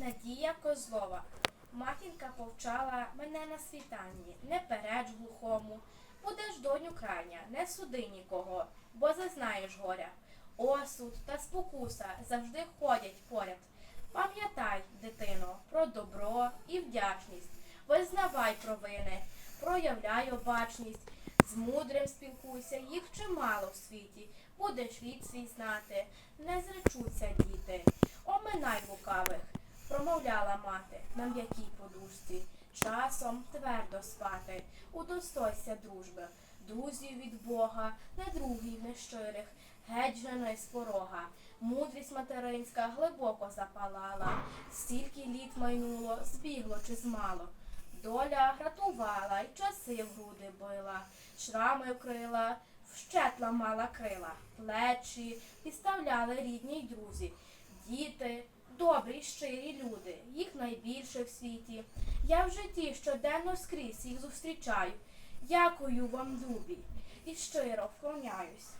Надія Козлова. Матінка повчала мене на світанні, не переч глухому. Будеш доню крайня, не суди нікого, бо зазнаєш горя. Осуд та спокуса завжди ходять поряд. Пам'ятай, дитино, про добро і вдячність. Визнавай провини, проявляй обачність. З мудрим спілкуйся, їх чимало в світі. Будеш свій знати, не зречуться діти. Оминай лукавих, промовляла мати на м'якій подушці. Часом твердо спати, удостойся дружби, друзів від Бога, не другів нещирих, геть жени з порога. Мудрість материнська глибоко запалала, стільки літ майнуло, збігло чи змало. Доля гратувала й часи в груди била, шрами вкрила, вщет ламала крила, плечі підставляли рідні й друзі, діти, добрі щирі люди, їх найбільше в світі. Я в житті щоденно скрізь їх зустрічаю. Дякую вам, любі, і щиро вклоняюсь.